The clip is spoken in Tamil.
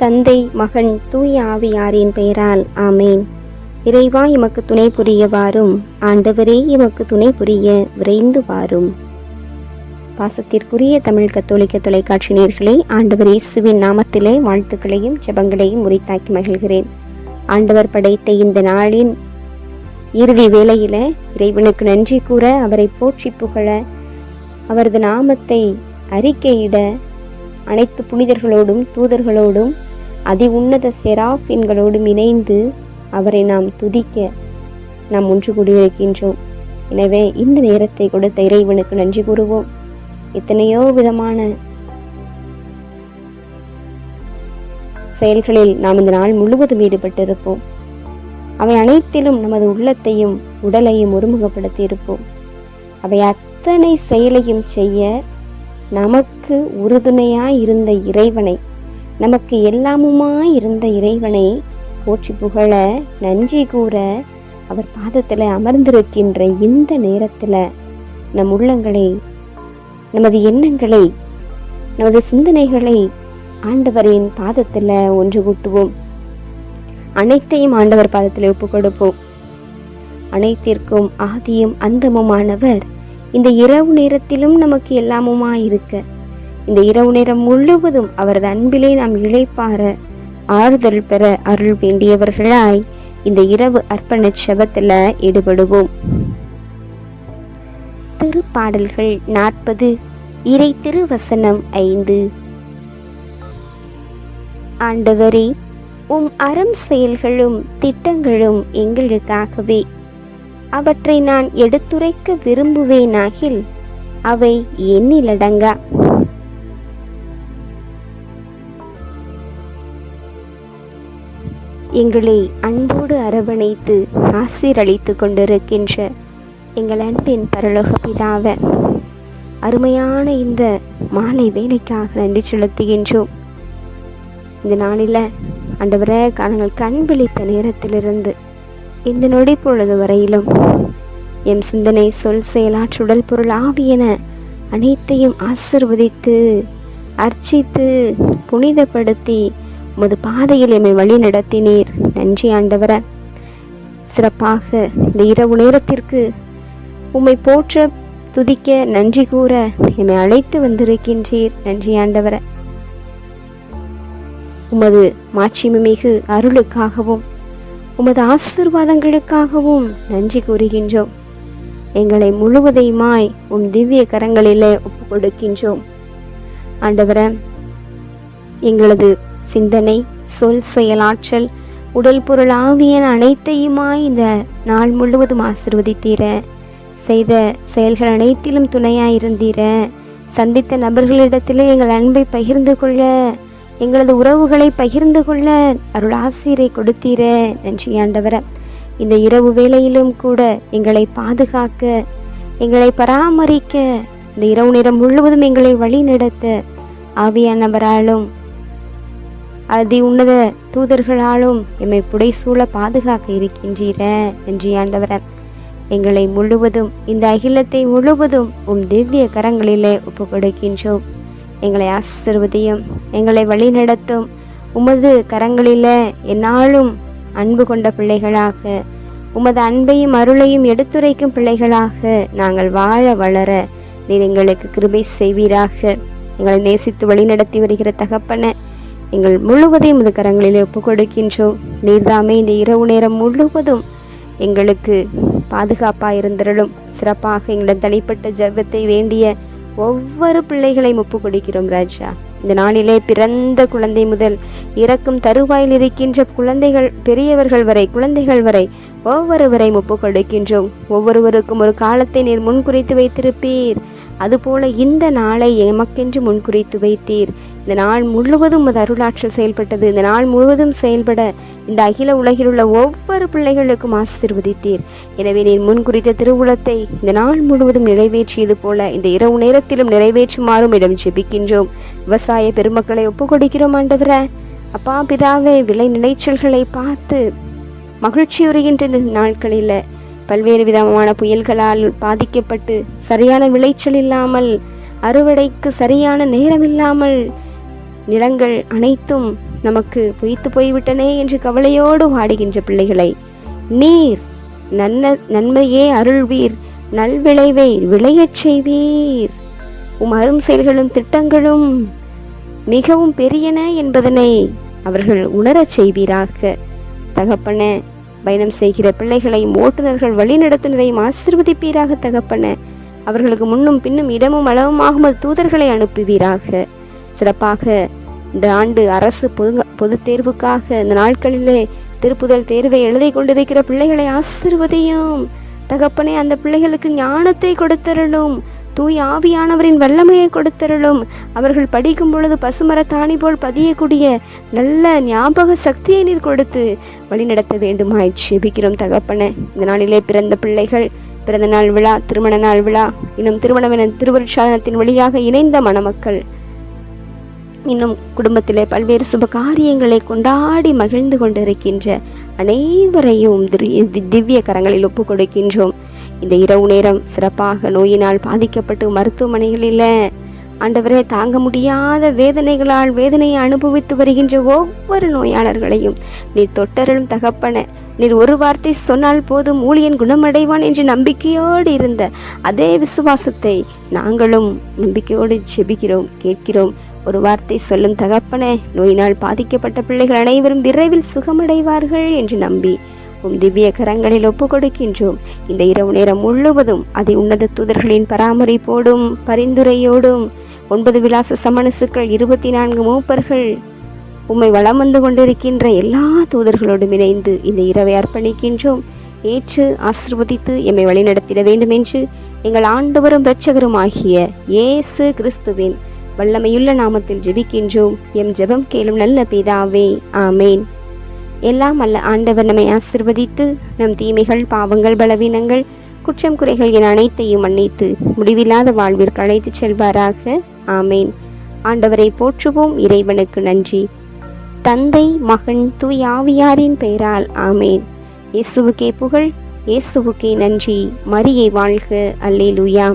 தந்தை மகன் தூய ஆவியாரின் பெயரால் ஆமேன். இறைவா எமக்கு துணை புரிய வாரும் ஆண்டவரே எமக்கு துணை புரிய விரைந்து வாரும். பாசத்திற்குரிய தமிழ் கத்தோலிக்க தொலைக்காட்சி நேர்களே ஆண்டவர் இயேசுவின் நாமத்திலே வாழ்த்துக்களையும் ஜெபங்களையும் உரித்தாக்கி மகிழ்கிறேன். ஆண்டவர் படைத்த இந்த நாளின் இறுதி வேளையில இறைவனுக்கு நன்றி கூற அவரை போற்றி புகழ அவரது நாமத்தை அறிக்கையிட அனைத்து புனிதர்களோடும் தூதர்களோடும் அதி உன்னத செராஃபின்களோடும் இணைந்து அவரை நாம் துதிக்க நாம் ஒன்று கூடியிருக்கின்றோம். எனவே இந்த நேரத்தை கொடுத்த இறைவனுக்கு நன்றி கூறுவோம். எத்தனையோ விதமான செயல்களில் நாம் இந்த நாள் முழுவதும் ஈடுபட்டிருப்போம். அவை அனைத்திலும் நமது உள்ளத்தையும் உடலையும் ஒருமுகப்படுத்தி இருப்போம் அவை அத்தனை செயலையும் செய்ய நமக்கு உறுதுணையாய் இருந்த இறைவனை நமக்கு எல்லாமுமாய் இருந்த இறைவனை போற்றி புகழ நன்றி கூற அவர் பாதத்தில் அமர்ந்திருக்கின்ற இந்த நேரத்தில் நம் உள்ளங்களை நமது எண்ணங்களை நமது சிந்தனைகளை ஆண்டவரின் பாதத்தில் ஒன்று கூட்டுவோம். அனைத்தையும் ஆண்டவர் பாதத்தில் ஒப்பு கொடுப்போம். அனைத்திற்கும் ஆதியும் அந்தமுமானவர் இந்த இரவு நேரத்திலும் நமக்கு எல்லாமுமாய் இருக்க இந்த இரவு நேரம் முழுவதும் அவரது அன்பிலே நாம் இழைப்பார ஆறுதல் பெற அருள் வேண்டியவர்களாய் இந்த இரவு அர்ப்பண செபத்தில் ஈடுபடுவோம். திருப்பாடல்கள் நாற்பது இறை திருவசனம் ஐந்து. ஆண்டவரே உம் அறம் செயல்களும் திட்டங்களும் எங்களுக்காகவே. அவற்றை நான் எடுத்துரைக்க விரும்புவேனாகில் அவை எண்ணிலடங்கா எங்களை அன்போடு அரவணைத்து ஆசீரளித்து கொண்டிருக்கின்ற எங்கள் அன்பின் பரலோக பிதாவை அருமையான இந்த மாலை வேலைக்காக நன்றி செலுத்துகின்றோம். இந்த நாளில் அண்டவரை நாங்கள் கண் விழித்த நேரத்திலிருந்து இந்த நொடி பொழுது வரையிலும் எம் சிந்தனை சொல் செயலாற்றுடல் பொருள் ஆவியன அனைத்தையும் ஆசிர்வதித்து அர்ச்சித்து புனிதப்படுத்தி உமது பாதையில் எம்மை வழி நடத்தினீர். நன்றி ஆண்டவர. சிறப்பாக இந்த இரவு நேரத்திற்கு உம்மை போற்ற துதிக்க நன்றி கூற எம்மை அழைத்து வந்திருக்கின்றீர். நன்றி ஆண்டவர. உமது மாட்சிமை மிகு அருளுக்காகவும் உமது ஆசிர்வாதங்களுக்காகவும் நன்றி கூறுகின்றோம். எங்களை முழுவதையுமாய் உம் திவ்ய கரங்களிலே ஒப்பு கொடுக்கின்றோம் ஆண்டவர எங்களது சிந்தனை சொல் செயலாற்றல் உடல் பொருள் ஆவியன் அனைத்தையுமாய் இந்த நாள் முழுவதும் ஆசிர்வதித்தீர. செய்த செயல்கள் அனைத்திலும் துணையாயிருந்தீர. சந்தித்த நபர்களிடத்திலே எங்கள் அன்பை பகிர்ந்து கொள்ள எங்களது உறவுகளை பகிர்ந்து கொள்ள அருள் ஆசிரியரை கொடுத்தீர. நன்றி ஆண்டவர. இந்த இரவு வேளையிலும் கூட எங்களை பாதுகாக்க எங்களை பராமரிக்க இந்த இரவு நேரம் முழுவதும் எங்களை வழி நடத்த ஆவியானவராலும் அதி உன்னத தூதர்களாலும் எம்மை புடைசூழ பாதுகாக்க இருக்கின்றீர? என்று ஆண்டவர எங்களை முழுவதும் இந்த அகிலத்தை முழுவதும் உம் திவ்ய கரங்களிலே ஒப்பு கொடுக்கின்றோம் எங்களை ஆசிர்வதியும் எங்களை வழிநடத்தும். உமது கரங்களிலே என்னாலும் அன்பு கொண்ட பிள்ளைகளாக உமது அன்பையும் அருளையும் எடுத்துரைக்கும் பிள்ளைகளாக நாங்கள் வாழ வளர நீர் எங்களுக்கு கிருபை செய்வீராக. எங்களை நேசித்து வழிநடத்தி வருகிற தகப்பன எங்கள் முழுவதையும் இந்த கரங்களிலே ஒப்புக் கொடுக்கின்றோம் நீர்தாமே இந்த இரவு நேரம் முழுவதும் எங்களுக்கு பாதுகாப்பாக இருந்திரலும் சிறப்பாக எங்களிடம் தனிப்பட்ட ஜெபத்தை வேண்டிய ஒவ்வொரு பிள்ளைகளையும் ஒப்புக் கொடுக்கிறோம் ராஜா. இந்த நாளிலே பிறந்த குழந்தை முதல் இறக்கும் தருவாயில் இருக்கின்ற குழந்தைகள் பெரியவர்கள் வரை குழந்தைகள் வரை ஒவ்வொருவரையும் ஒப்புக் கொடுக்கின்றோம் ஒவ்வொருவருக்கும் ஒரு காலத்தை நீர் முன்குறித்து வைத்திருப்பீர். அதுபோல இந்த நாளை எமக்கென்று முன்குறித்து வைத்தீர். இந்த நாள் முழுவதும் உமது அருளாற்றல் செயல்பட்டது. இந்த நாள் முழுவதும் செயல்பட இந்த அகில உலகில் உள்ள ஒவ்வொரு பிள்ளைகளுக்கும் ஆசீர்வதித்தீர். எனவே நீர் முன் குறித்த திருவுளத்தை இந்த நாள் முழுவதும் நிறைவேற்றியது போல இந்த இரவு நேரத்திலும் நிறைவேற்றுமாறும் இடம் ஜெபிக்கின்றோம். விவசாய பெருமக்களை ஒப்புக்கொடுக்கிறோம் ஆண்டவர. அப்பா பிதாவே விலை நிலைச்சல்களை பார்த்து மகிழ்ச்சியுறுகின்ற இந்த நாட்களில் பல்வேறு விதமான புயல்களால் பாதிக்கப்பட்டு சரியான விளைச்சல் இல்லாமல் அறுவடைக்கு சரியான நேரம் இல்லாமல் நிலங்கள் அனைத்தும் நமக்கு பொய்த்து போய்விட்டனே என்று கவலையோடு வாடுகின்ற பிள்ளைகளை நீர் நன்ன நன்மையே அருள்வீர் நல்விளைவை விளையச் செய்வீர். உம் அரும் செயல்களும் திட்டங்களும் மிகவும் பெரியன என்பதனை அவர்கள் உணரச் செய்வீராக. தகப்பன பயணம் செய்கிற பிள்ளைகளையும் ஓட்டுநர்கள் வழிநடத்துனரையும் ஆசிர்வதிப்பீராக தகப்பன. அவர்களுக்கு முன்னும் பின்னும் இடமும் அளவுமாகும் தூதர்களை அனுப்புவீராக. சிறப்பாக இந்த ஆண்டு அரசு பொது பொது தேர்வுக்காக இந்த நாட்களிலே திருப்புதல் தேர்வை எழுதி கொண்டிருக்கிற பிள்ளைகளை ஆசிர்வதியும். தகப்பனே அந்த பிள்ளைகளுக்கு ஞானத்தை கொடுத்தருளும். தூய் ஆவியானவரின் வல்லமையை கொடுத்தருளும். அவர்கள் படிக்கும் பொழுது பசுமரத்தாணி போல் பதியக்கூடிய நல்ல ஞாபக சக்தியை நீர் கொடுத்து வழிநடத்த வேண்டுமாய் செபிக்கிறோம் தகப்பனே. இந்த நாளிலே பிறந்த பிள்ளைகள் பிறந்த நாள் விழா திருமண நாள் விழா இன்னும் திருமணம் என திருவருட்சாதனத்தின் வழியாக இணைந்த மணமக்கள் இன்னும் குடும்பத்தில் பல்வேறு சுப காரியங்களை கொண்டாடி மகிழ்ந்து கொண்டிருக்கின்ற அனைவரையும் திரு- திவ்ய கரங்களில் ஒப்பு கொடுக்கின்றோம். இந்த இரவு நேரம் சிறப்பாக நோயினால் பாதிக்கப்பட்டு மருத்துவமனைகளில் ஆண்டவரே தாங்க முடியாத வேதனைகளால் வேதனையை அனுபவித்து வருகின்ற ஒவ்வொரு நோயாளர்களையும் நீர் தொட்டருளும் தகப்பன நீர் ஒரு வார்த்தை சொன்னால் போதும் ஊழியன் குணமடைவான் என்று நம்பிக்கையோடு இருந்த அதே விசுவாசத்தை நாங்களும் நம்பிக்கையோடு செபிக்கிறோம் கேட்கிறோம். ஒரு வார்த்தை சொல்லும் தகப்பனே நோயினால் பாதிக்கப்பட்ட பிள்ளைகள் அனைவரும் விரைவில் சுகமடைவார்கள் என்று நம்பி உம் திவ்ய கரங்களில் ஒப்பு கொடுக்கின்றோம் இந்த இரவு நேரம் முழுவதும் அதை உன்னத தூதர்களின் பராமரிப்போடும் பரிந்துரையோடும் ஒன்பது விலாச சமணசுக்கள் இருபத்தி நான்கு மூப்பர்கள் உம்மை வளம் வந்து கொண்டிருக்கின்ற எல்லா தூதர்களோடும் இணைந்து இந்த இரவை அர்ப்பணிக்கின்றோம். ஏற்று ஆசிர்வதித்து எம்மை வழிநடத்திட வேண்டும் என்று எங்கள் ஆண்டவரும் இரட்சகரும் ஆகிய இயேசு கிறிஸ்துவின் வல்லமையுள்ள நாமத்தில் ஜெபிக்கின்றோம். எம் ஜெபம் கேளும் நல்ல பிதாவே ஆமேன். எல்லாம் அல்ல ஆண்டவர் நம்மை ஆசிர்வதித்து நம் தீமைகள் பாவங்கள் பலவீனங்கள் குற்றம் குறைகள் என அனைத்தையும் மன்னித்து முடிவில்லாத வாழ்விற்கு அழைத்துச் செல்வாராக ஆமேன். ஆண்டவரை போற்றுவோம் இறைவனுக்கு நன்றி. தந்தை மகன் தூயாவியாரின் பெயரால் ஆமேன். இயேசுவுக்கே புகழ் இயேசுவுக்கே நன்றி. மரியை வாழ்க அல்லேலூயா.